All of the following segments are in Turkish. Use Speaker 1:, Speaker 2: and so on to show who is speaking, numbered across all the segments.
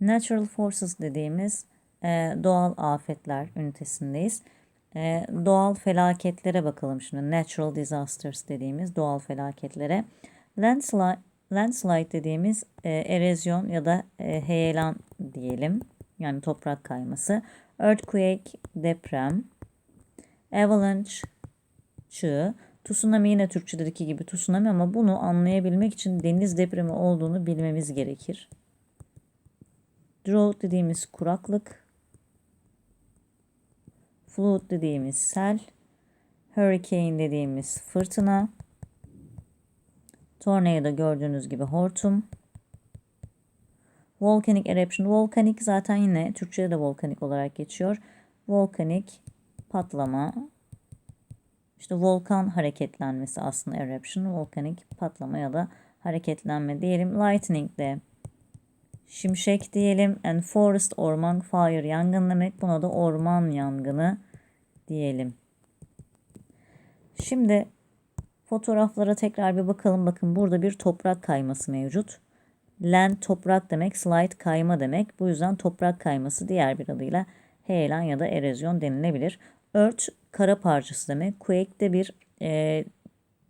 Speaker 1: Natural forces dediğimiz e, doğal afetler ünitesindeyiz. E, doğal felaketlere bakalım şimdi. Natural disasters dediğimiz doğal felaketlere. Landslide, landslide dediğimiz e, erozyon ya da e, heyelan diyelim. Yani toprak kayması. Earthquake, deprem. Avalanche, çığ. Tsunami yine Türkçedeki gibi tsunami ama bunu anlayabilmek için deniz depremi olduğunu bilmemiz gerekir. Drought dediğimiz kuraklık. Flood dediğimiz sel. Hurricane dediğimiz fırtına. Tornado gördüğünüz gibi hortum. Volcanic eruption. Volkanik zaten yine Türkçe'de de volkanik olarak geçiyor. Volkanik patlama. İşte volkan hareketlenmesi aslında eruption. Volkanik patlama ya da hareketlenme diyelim. Lightning de şimşek diyelim. And forest orman fire yangın demek. Buna da orman yangını diyelim. Şimdi fotoğraflara tekrar bir bakalım. Bakın burada bir toprak kayması mevcut. Land toprak demek, slide kayma demek. Bu yüzden toprak kayması diğer bir adıyla heyelan ya da erozyon denilebilir. Earth kara parçası demek. Quake de bir e,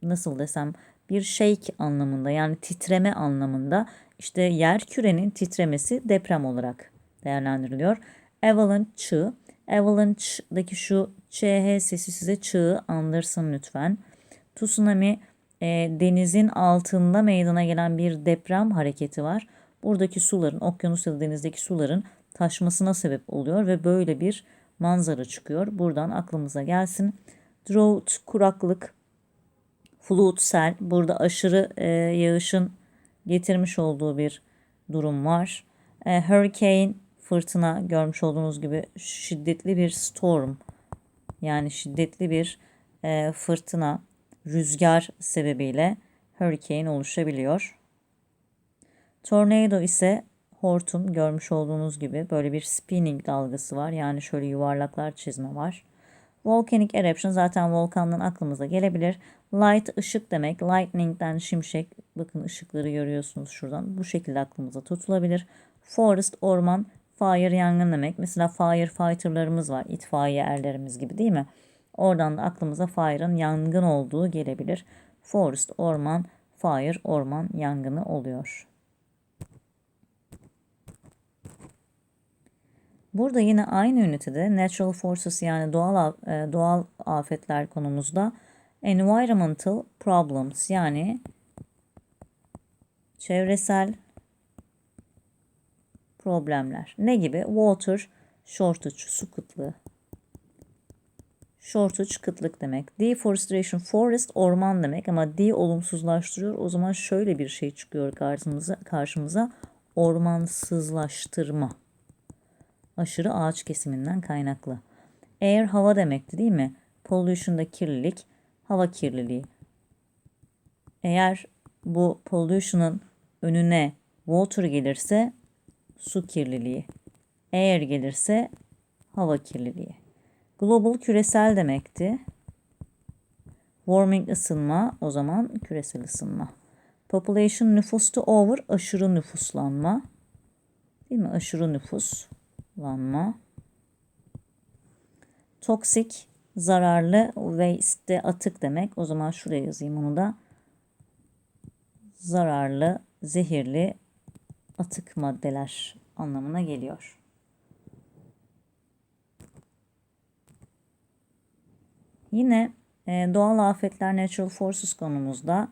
Speaker 1: nasıl desem bir shake anlamında yani titreme anlamında işte yer kürenin titremesi deprem olarak değerlendiriliyor. Avalanche. Avalanche'daki şu ÇH sesi size çığı andırsın lütfen. Tsunami e, denizin altında meydana gelen bir deprem hareketi var. Buradaki suların, okyanus ya da denizdeki suların taşmasına sebep oluyor ve böyle bir manzara çıkıyor. Buradan aklımıza gelsin. Drought, kuraklık, flood, sel. Burada aşırı e, yağışın getirmiş olduğu bir durum var. E, hurricane, fırtına görmüş olduğunuz gibi şiddetli bir storm. Yani şiddetli bir e, fırtına, rüzgar sebebiyle hurricane oluşabiliyor. Tornado ise hortum görmüş olduğunuz gibi böyle bir spinning dalgası var. Yani şöyle yuvarlaklar çizme var. Volcanic eruption zaten volkandan aklımıza gelebilir. Light ışık demek. Lightning'den şimşek. Bakın ışıkları görüyorsunuz şuradan. Bu şekilde aklımıza tutulabilir. Forest orman. Fire yangın demek. Mesela firefighter'larımız var. İtfaiye erlerimiz gibi değil mi? Oradan da aklımıza fire'ın yangın olduğu gelebilir. Forest orman, fire orman yangını oluyor. Burada yine aynı ünitede natural forces yani doğal e, doğal afetler konumuzda environmental problems yani çevresel problemler. Ne gibi? Water shortage, su kıtlığı. Shortage kıtlık demek. Deforestation forest orman demek ama de olumsuzlaştırıyor. O zaman şöyle bir şey çıkıyor karşımıza, karşımıza ormansızlaştırma aşırı ağaç kesiminden kaynaklı. Air hava demekti değil mi? Pollution da kirlilik, hava kirliliği. Eğer bu pollution'ın önüne water gelirse su kirliliği. Air gelirse hava kirliliği. Global küresel demekti. Warming ısınma o zaman küresel ısınma. Population nüfus to over aşırı nüfuslanma. Değil mi? Aşırı nüfus lanma. Toksik zararlı waste atık demek. O zaman şuraya yazayım onu da. Zararlı, zehirli atık maddeler anlamına geliyor. Yine e, doğal afetler natural forces konumuzda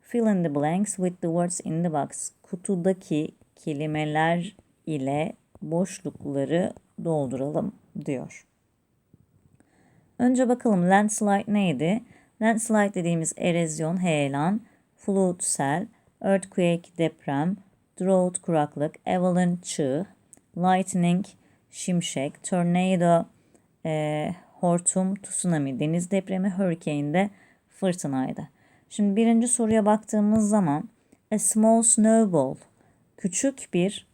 Speaker 1: fill in the blanks with the words in the box. Kutudaki kelimeler ile boşlukları dolduralım diyor. Önce bakalım landslide neydi? Landslide dediğimiz erozyon, heyelan, flood, sel, earthquake, deprem, drought, kuraklık, avalanche, çığ, lightning, şimşek, tornado, e, hortum, tsunami, deniz depremi, hurricane de fırtınaydı. Şimdi birinci soruya baktığımız zaman a small snowball, küçük bir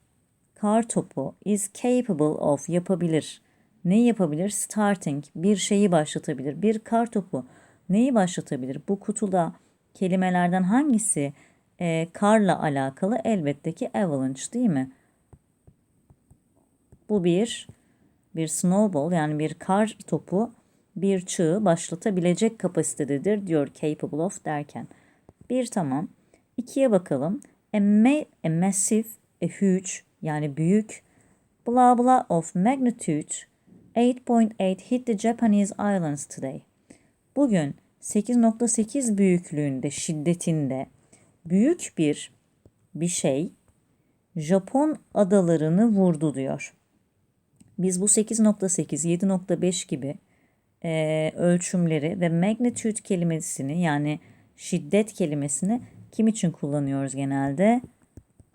Speaker 1: kar topu is capable of yapabilir. Ne yapabilir? Starting bir şeyi başlatabilir. Bir kar topu neyi başlatabilir? Bu kutuda kelimelerden hangisi e, karla alakalı? Elbette ki avalanche değil mi? Bu bir bir snowball yani bir kar topu bir çığı başlatabilecek kapasitededir diyor capable of derken. Bir tamam. İkiye bakalım. A, ma- a massive, a huge yani büyük blah blah of magnitude 8.8 hit the Japanese islands today. Bugün 8.8 büyüklüğünde, şiddetinde büyük bir bir şey Japon adalarını vurdu diyor. Biz bu 8.8, 7.5 gibi e, ölçümleri ve magnitude kelimesini yani şiddet kelimesini kim için kullanıyoruz genelde?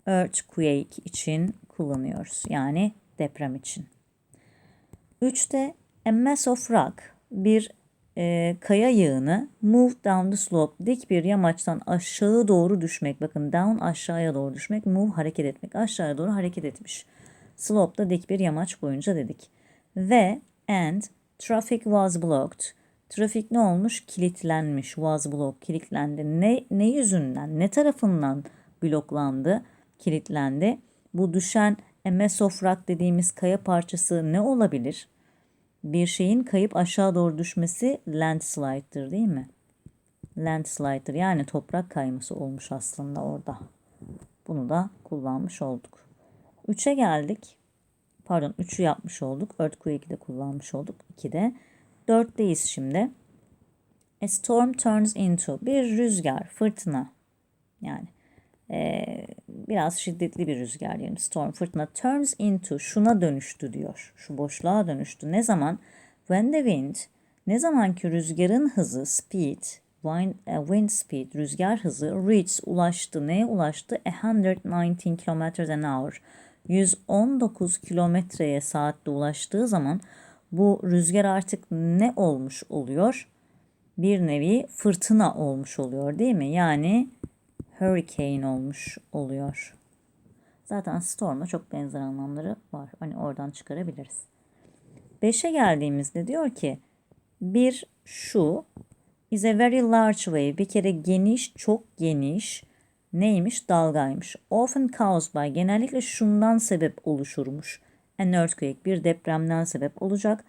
Speaker 1: Earthquake için kullanıyoruz. Yani deprem için. Üçte a mass of rock bir e, kaya yığını move down the slope dik bir yamaçtan aşağı doğru düşmek. Bakın down aşağıya doğru düşmek, move hareket etmek. Aşağıya doğru hareket etmiş. Slope da dik bir yamaç boyunca dedik. Ve and traffic was blocked. Trafik ne olmuş? Kilitlenmiş. Was blocked. Kilitlendi. Ne, ne yüzünden? Ne tarafından bloklandı? Kilitlendi. Bu düşen a mass of rock dediğimiz kaya parçası ne olabilir? bir şeyin kayıp aşağı doğru düşmesi landslide'dır değil mi? Landslide'dır yani toprak kayması olmuş aslında orada. Bunu da kullanmış olduk. 3'e geldik. Pardon 3'ü yapmış olduk. Earthquake'i de kullanmış olduk. 2'de. 4'teyiz şimdi. A storm turns into bir rüzgar, fırtına. Yani e, biraz şiddetli bir rüzgar diyelim. Storm, fırtına turns into şuna dönüştü diyor. Şu boşluğa dönüştü. Ne zaman? When the wind ne zaman ki rüzgarın hızı speed wind, uh, wind speed rüzgar hızı reach ulaştı. Neye ulaştı? 119 km an hour. 119 kilometreye saatte ulaştığı zaman bu rüzgar artık ne olmuş oluyor? Bir nevi fırtına olmuş oluyor değil mi? Yani hurricane olmuş oluyor. Zaten storm'a çok benzer anlamları var. Hani oradan çıkarabiliriz. 5'e geldiğimizde diyor ki bir şu is a very large wave. Bir kere geniş, çok geniş neymiş? Dalgaymış. Often caused by genellikle şundan sebep oluşurmuş. An earthquake bir depremden sebep olacak.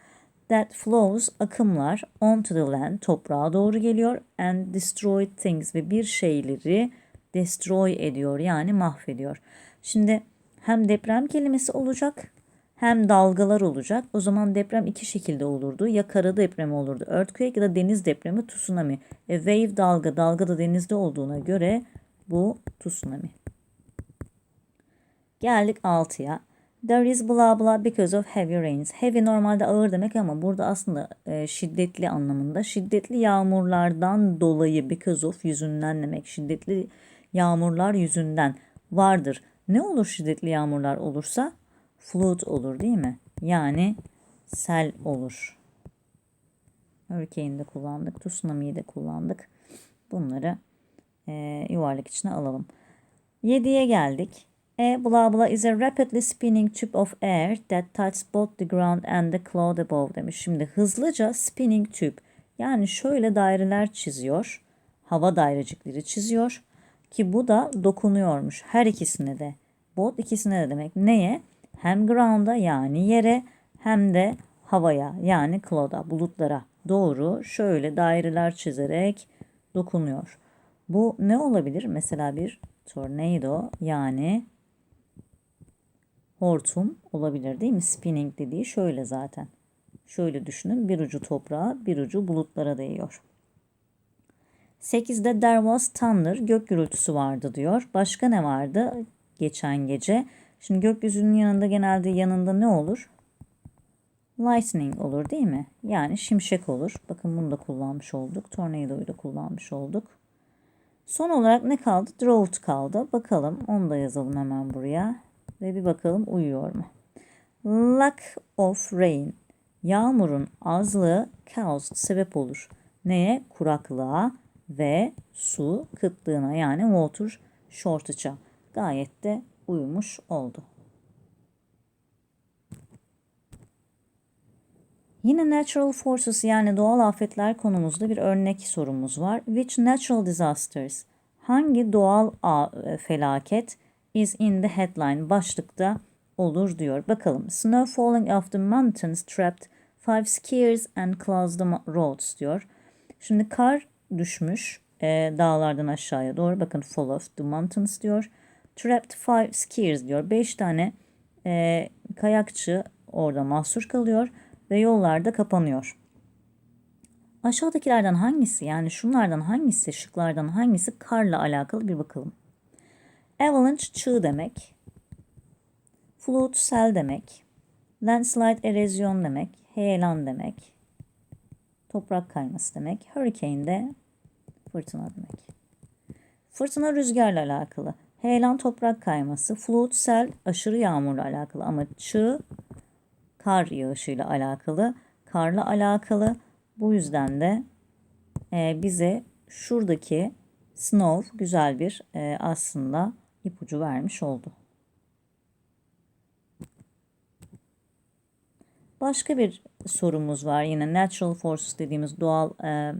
Speaker 1: That flows akımlar onto the land toprağa doğru geliyor and destroy things ve bir şeyleri destroy ediyor yani mahvediyor. Şimdi hem deprem kelimesi olacak hem dalgalar olacak. O zaman deprem iki şekilde olurdu. Ya kara depremi olurdu. Earthquake ya da deniz depremi tsunami. E, wave dalga, dalga da denizde olduğuna göre bu tsunami. Geldik 6'ya. There is blah blah because of heavy rains. Heavy normalde ağır demek ama burada aslında e, şiddetli anlamında. Şiddetli yağmurlardan dolayı because of yüzünden demek. Şiddetli yağmurlar yüzünden vardır. Ne olur şiddetli yağmurlar olursa? Flood olur değil mi? Yani sel olur. Hurricane'de kullandık. Tsunami'yi de kullandık. Bunları e, yuvarlak içine alalım. 7'ye geldik. A blah blah is a rapidly spinning tube of air that touches both the ground and the cloud above demiş. Şimdi hızlıca spinning tube yani şöyle daireler çiziyor. Hava dairecikleri çiziyor. Ki bu da dokunuyormuş her ikisine de. Both ikisine de demek. Neye? Hem ground'a yani yere hem de havaya yani cloud'a, bulutlara doğru şöyle daireler çizerek dokunuyor. Bu ne olabilir? Mesela bir tornado yani hortum olabilir değil mi? Spinning dediği şöyle zaten. Şöyle düşünün bir ucu toprağa bir ucu bulutlara değiyor. 8'de there was thunder gök gürültüsü vardı diyor. Başka ne vardı geçen gece? Şimdi gökyüzünün yanında genelde yanında ne olur? Lightning olur değil mi? Yani şimşek olur. Bakın bunu da kullanmış olduk. Tornado'yu da kullanmış olduk. Son olarak ne kaldı? Drought kaldı. Bakalım onu da yazalım hemen buraya. Ve bir bakalım uyuyor mu? Lack of rain. Yağmurun azlığı caused sebep olur. Neye? Kuraklığa ve su kıtlığına yani water shortage'a gayet de uymuş oldu. Yine natural forces yani doğal afetler konumuzda bir örnek sorumuz var. Which natural disasters? Hangi doğal e, felaket is in the headline? Başlıkta olur diyor. Bakalım. Snow falling off the mountains trapped five skiers and closed the roads diyor. Şimdi kar düşmüş e, dağlardan aşağıya doğru. Bakın fall off the mountains diyor. Trapped five skiers diyor. Beş tane e, kayakçı orada mahsur kalıyor ve yollarda kapanıyor. Aşağıdakilerden hangisi yani şunlardan hangisi şıklardan hangisi karla alakalı bir bakalım. Avalanche çığ demek. Flood sel demek. Landslide erozyon demek. Heyelan demek. Toprak kayması demek. Hurricane de fırtına demek. Fırtına rüzgarla alakalı. Heyelan toprak kayması. Flood sel aşırı yağmurla alakalı ama çığ kar yağışıyla alakalı. Karla alakalı. Bu yüzden de e, bize şuradaki snow güzel bir e, aslında ipucu vermiş oldu. Başka bir sorumuz var yine natural forces dediğimiz doğal e,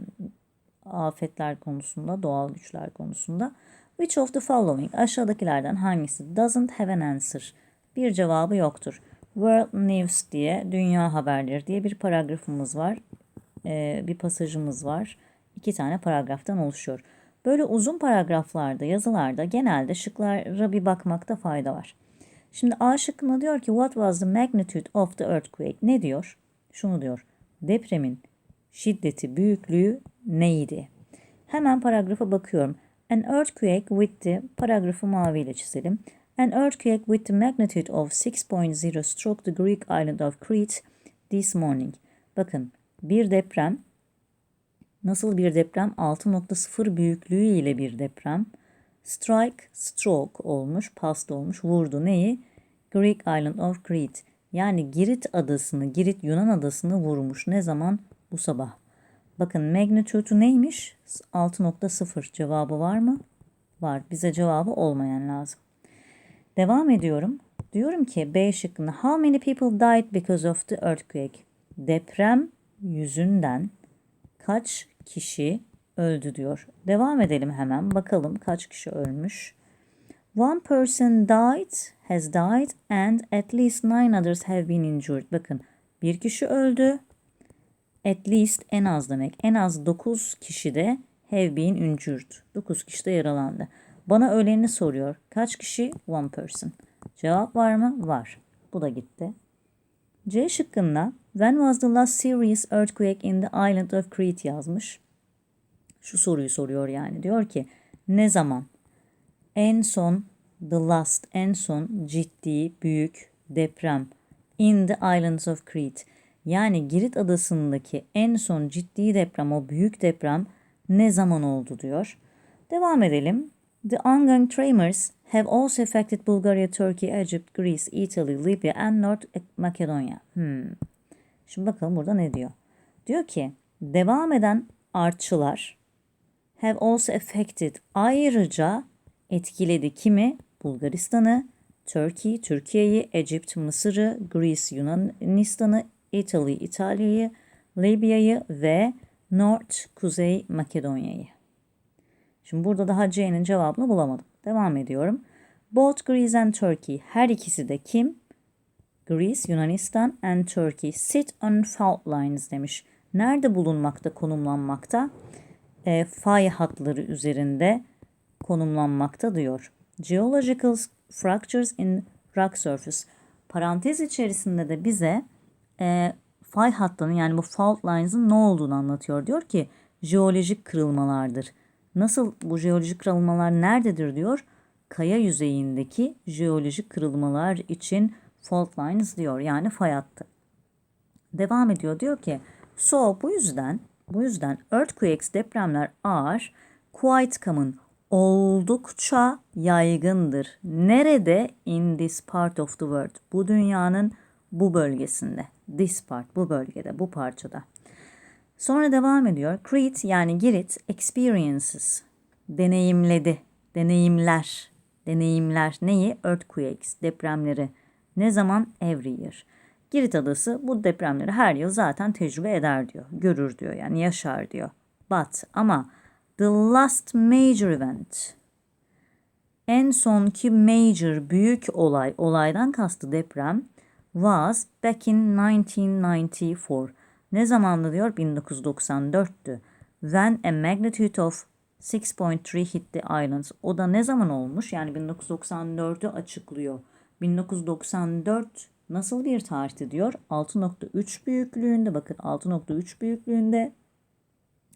Speaker 1: afetler konusunda, doğal güçler konusunda. Which of the following aşağıdakilerden hangisi doesn't have an answer? Bir cevabı yoktur. World News diye dünya haberleri diye bir paragrafımız var. E, bir pasajımız var. İki tane paragraftan oluşuyor. Böyle uzun paragraflarda, yazılarda genelde şıklara bir bakmakta fayda var. Şimdi A şıkkında diyor ki what was the magnitude of the earthquake? Ne diyor? Şunu diyor. Depremin şiddeti, büyüklüğü neydi? Hemen paragrafa bakıyorum. An earthquake with the paragrafı maviyle çizelim. An earthquake with the magnitude of 6.0 struck the Greek island of Crete this morning. Bakın bir deprem Nasıl bir deprem? 6.0 büyüklüğü ile bir deprem. Strike, stroke olmuş, past olmuş, vurdu. Neyi? Greek Island of Crete. Yani Girit adasını, Girit Yunan adasını vurmuş. Ne zaman? Bu sabah. Bakın magnitude neymiş? 6.0 cevabı var mı? Var. Bize cevabı olmayan lazım. Devam ediyorum. Diyorum ki B şıkkında How many people died because of the earthquake? Deprem yüzünden kaç kişi öldü diyor. Devam edelim hemen. Bakalım kaç kişi ölmüş. One person died, has died and at least nine others have been injured. Bakın bir kişi öldü. At least en az demek. En az 9 kişi de have been injured. 9 kişi de yaralandı. Bana ölenini soruyor. Kaç kişi? One person. Cevap var mı? Var. Bu da gitti. C şıkkında When was the last serious earthquake in the island of Crete yazmış. Şu soruyu soruyor yani. Diyor ki ne zaman en son the last en son ciddi büyük deprem in the islands of Crete yani Girit adasındaki en son ciddi deprem o büyük deprem ne zaman oldu diyor. Devam edelim. The ongoing tremors have also affected Bulgaria, Turkey, Egypt, Greece, Italy, Libya and North Macedonia. Hmm. Şimdi bakalım burada ne diyor. Diyor ki devam eden artçılar have also affected ayrıca etkiledi kimi? Bulgaristan'ı, Turkey, Türkiye'yi, Egypt, Mısır'ı, Greece, Yunanistan'ı, Italy, İtalya'yı, Libya'yı ve North, Kuzey Makedonya'yı. Şimdi burada daha C'nin cevabını bulamadım. Devam ediyorum. Both Greece and Turkey her ikisi de kim? Greece, Yunanistan and Turkey sit on fault lines demiş. Nerede bulunmakta, konumlanmakta? E, fay hatları üzerinde konumlanmakta diyor. Geological fractures in rock surface. Parantez içerisinde de bize e, fay hattının yani bu fault lines'ın ne olduğunu anlatıyor. Diyor ki jeolojik kırılmalardır. Nasıl bu jeolojik kırılmalar nerededir diyor. Kaya yüzeyindeki jeolojik kırılmalar için fault lines diyor. Yani fay hattı. Devam ediyor diyor ki so bu yüzden bu yüzden earthquakes depremler are quite common oldukça yaygındır. Nerede? In this part of the world. Bu dünyanın bu bölgesinde. This part bu bölgede, bu parçada. Sonra devam ediyor. Crete yani Girit experiences deneyimledi. Deneyimler. Deneyimler neyi? Earthquakes, depremleri. Ne zaman? Every year. Girit adası bu depremleri her yıl zaten tecrübe eder diyor. Görür diyor yani yaşar diyor. But ama the last major event En sonki major büyük olay, olaydan kastı deprem was back in 1994. Ne zamandı diyor? 1994'tü. When a magnitude of 6.3 hit the islands. O da ne zaman olmuş? Yani 1994'ü açıklıyor. 1994 nasıl bir tarihti diyor? 6.3 büyüklüğünde bakın 6.3 büyüklüğünde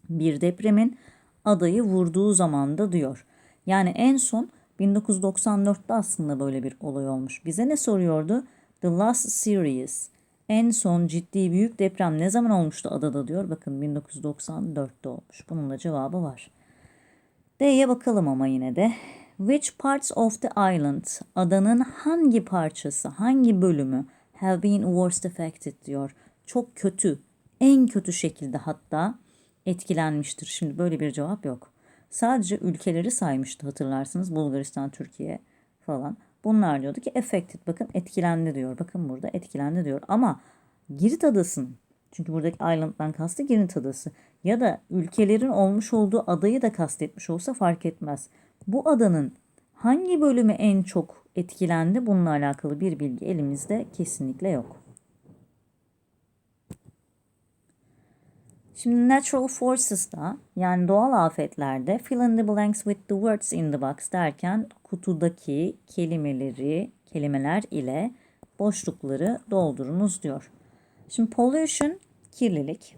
Speaker 1: bir depremin adayı vurduğu zamanda diyor. Yani en son 1994'te aslında böyle bir olay olmuş. Bize ne soruyordu? The last series. En son ciddi büyük deprem ne zaman olmuştu adada diyor. Bakın 1994'te olmuş. Bunun da cevabı var. D'ye bakalım ama yine de. Which parts of the island, adanın hangi parçası, hangi bölümü have been worst affected diyor. Çok kötü, en kötü şekilde hatta etkilenmiştir. Şimdi böyle bir cevap yok. Sadece ülkeleri saymıştı hatırlarsınız. Bulgaristan, Türkiye falan. Bunlar diyordu ki affected. Bakın etkilendi diyor. Bakın burada etkilendi diyor. Ama Girit adasının çünkü buradaki island'dan kastı Girit adası ya da ülkelerin olmuş olduğu adayı da kastetmiş olsa fark etmez. Bu adanın hangi bölümü en çok etkilendi bununla alakalı bir bilgi elimizde kesinlikle yok. Şimdi natural forces'da yani doğal afetlerde fill in the blanks with the words in the box derken kutudaki kelimeleri, kelimeler ile boşlukları doldurunuz diyor. Şimdi pollution kirlilik,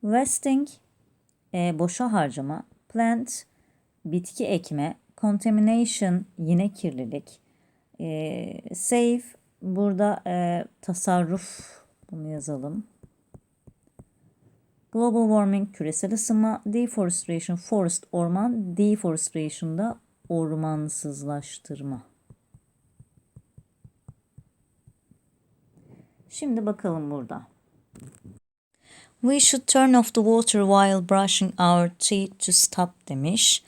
Speaker 1: wasting e, boşa harcama, plant bitki ekme, contamination yine kirlilik, e, save burada e, tasarruf bunu yazalım. Global warming küresel ısınma, deforestation forest orman, deforestation da ormansızlaştırma. Şimdi bakalım burada. We should turn off the water while brushing our teeth to stop demiş.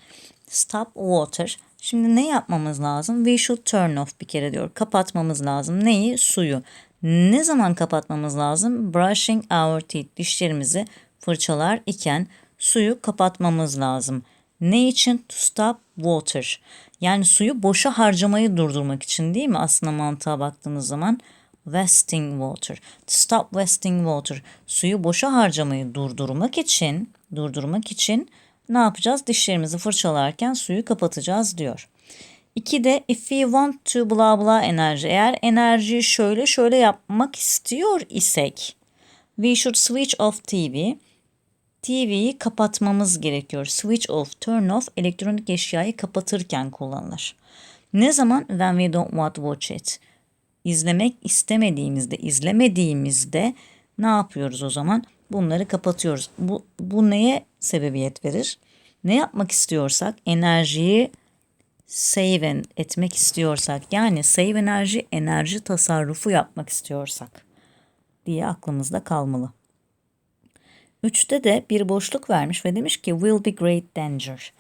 Speaker 1: Stop water. Şimdi ne yapmamız lazım? We should turn off bir kere diyor. Kapatmamız lazım. Neyi? Suyu. Ne zaman kapatmamız lazım? Brushing our teeth. Dişlerimizi fırçalar iken suyu kapatmamız lazım. Ne için? To stop water. Yani suyu boşa harcamayı durdurmak için değil mi? Aslında mantığa baktığınız zaman wasting water. To stop wasting water. Suyu boşa harcamayı durdurmak için, durdurmak için ne yapacağız? Dişlerimizi fırçalarken suyu kapatacağız diyor. İki de if we want to bla bla enerji. Eğer enerjiyi şöyle şöyle yapmak istiyor isek we should switch off TV. TV'yi kapatmamız gerekiyor. Switch off, turn off elektronik eşyayı kapatırken kullanılır. Ne zaman? When we don't want to watch it. İzlemek istemediğimizde, izlemediğimizde ne yapıyoruz o zaman? Bunları kapatıyoruz. Bu, bu neye sebebiyet verir? Ne yapmak istiyorsak enerjiyi save etmek istiyorsak yani save enerji enerji tasarrufu yapmak istiyorsak diye aklımızda kalmalı. Üçte de bir boşluk vermiş ve demiş ki will be great danger.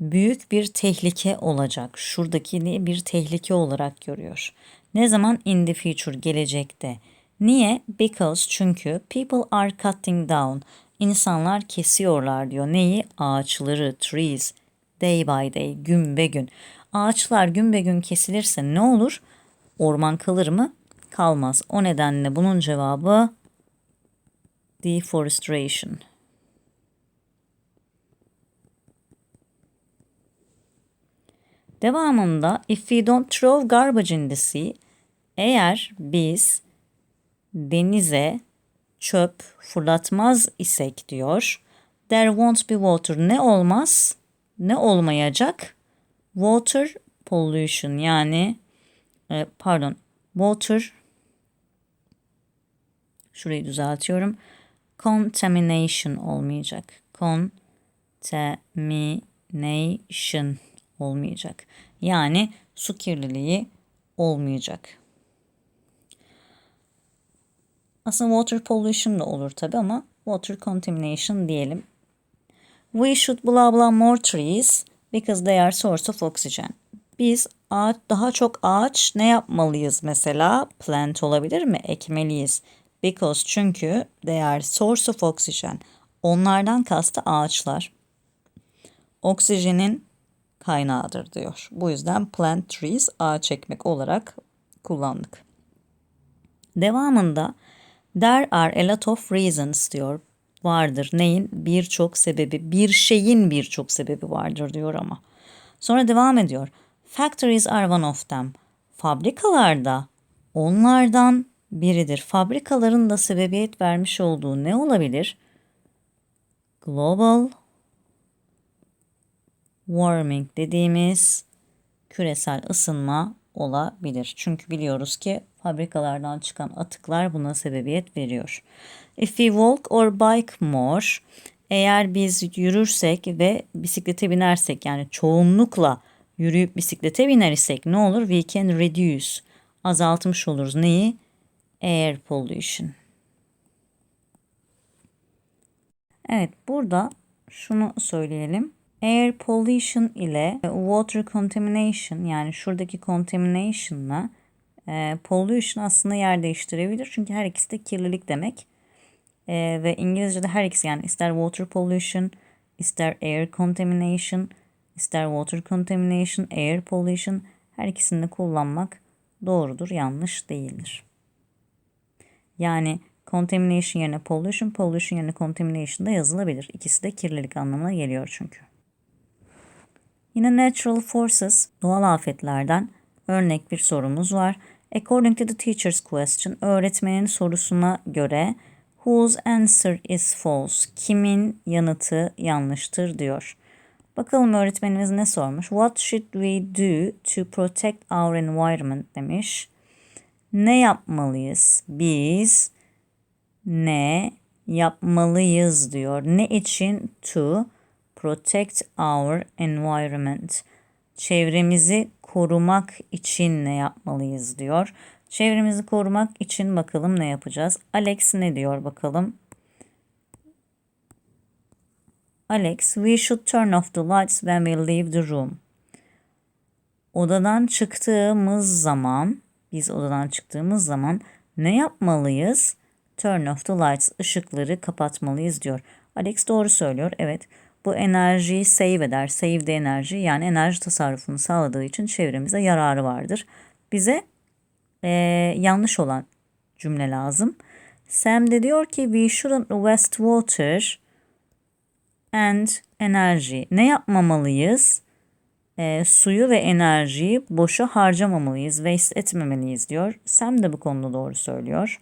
Speaker 1: Büyük bir tehlike olacak. Şuradakini bir tehlike olarak görüyor. Ne zaman? In the future, gelecekte. Niye? Because çünkü people are cutting down. İnsanlar kesiyorlar diyor. Neyi? Ağaçları, trees, day by day, gün be gün. Ağaçlar gün be gün kesilirse ne olur? Orman kalır mı? Kalmaz. O nedenle bunun cevabı deforestation. Devamında if we don't throw garbage in the sea eğer biz denize çöp fırlatmaz isek diyor. There won't be water. Ne olmaz? Ne olmayacak? Water pollution yani e, pardon water şurayı düzeltiyorum contamination olmayacak. Contamination olmayacak. Yani su kirliliği olmayacak. Aslında water pollution da olur tabi ama water contamination diyelim. We should blah blah more trees because they are source of oxygen. Biz ağaç, daha çok ağaç ne yapmalıyız mesela? Plant olabilir mi? Ekmeliyiz. Because çünkü they are source of oxygen. Onlardan kastı ağaçlar. Oksijenin kaynağıdır diyor. Bu yüzden plant trees ağaç çekmek olarak kullandık. Devamında there are a lot of reasons diyor. Vardır. Neyin? Birçok sebebi. Bir şeyin birçok sebebi vardır diyor ama. Sonra devam ediyor. Factories are one of them. Fabrikalarda onlardan biridir. Fabrikaların da sebebiyet vermiş olduğu ne olabilir? Global warming dediğimiz küresel ısınma olabilir. Çünkü biliyoruz ki fabrikalardan çıkan atıklar buna sebebiyet veriyor. If we walk or bike more, eğer biz yürürsek ve bisiklete binersek yani çoğunlukla yürüyüp bisiklete biner isek ne olur? We can reduce. Azaltmış oluruz. Neyi? Air pollution. Evet burada şunu söyleyelim. Air pollution ile water contamination yani şuradaki contamination'la e, pollution aslında yer değiştirebilir. Çünkü her ikisi de kirlilik demek. E, ve İngilizce'de her ikisi yani ister water pollution, ister air contamination, ister water contamination, air pollution her ikisini de kullanmak doğrudur, yanlış değildir. Yani contamination yerine pollution, pollution yerine contamination da yazılabilir. İkisi de kirlilik anlamına geliyor çünkü. Yine natural forces, doğal afetlerden örnek bir sorumuz var. According to the teacher's question, öğretmenin sorusuna göre whose answer is false? Kimin yanıtı yanlıştır diyor. Bakalım öğretmenimiz ne sormuş? What should we do to protect our environment demiş. Ne yapmalıyız? Biz ne yapmalıyız diyor. Ne için? To protect our environment. Çevremizi korumak için ne yapmalıyız diyor. Çevremizi korumak için bakalım ne yapacağız. Alex ne diyor bakalım. Alex, we should turn off the lights when we leave the room. Odadan çıktığımız zaman, biz odadan çıktığımız zaman ne yapmalıyız? Turn off the lights, ışıkları kapatmalıyız diyor. Alex doğru söylüyor. Evet, bu enerjiyi save eder. Save de enerji yani enerji tasarrufunu sağladığı için çevremize yararı vardır. Bize e, yanlış olan cümle lazım. Sam de diyor ki we shouldn't waste water and energy. Ne yapmamalıyız? E, suyu ve enerjiyi boşa harcamamalıyız, waste etmemeliyiz diyor. Sam de bu konuda doğru söylüyor.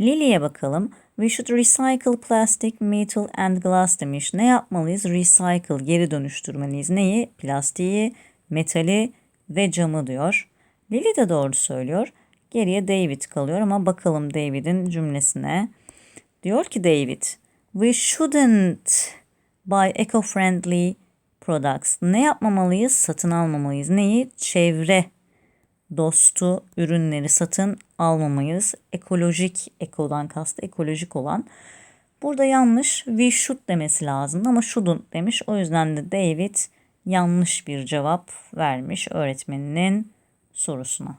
Speaker 1: Lily'e bakalım. We should recycle plastic, metal and glass demiş. Ne yapmalıyız? Recycle, geri dönüştürmeliyiz. Neyi? Plastiği, metali ve camı diyor. Lily de doğru söylüyor. Geriye David kalıyor ama bakalım David'in cümlesine. Diyor ki David, we shouldn't buy eco-friendly products. Ne yapmamalıyız? Satın almamalıyız. Neyi? Çevre dostu ürünleri satın almamayız. Ekolojik, ekodan kastı ekolojik olan. Burada yanlış we should demesi lazım ama shouldn't demiş. O yüzden de David yanlış bir cevap vermiş öğretmeninin sorusuna.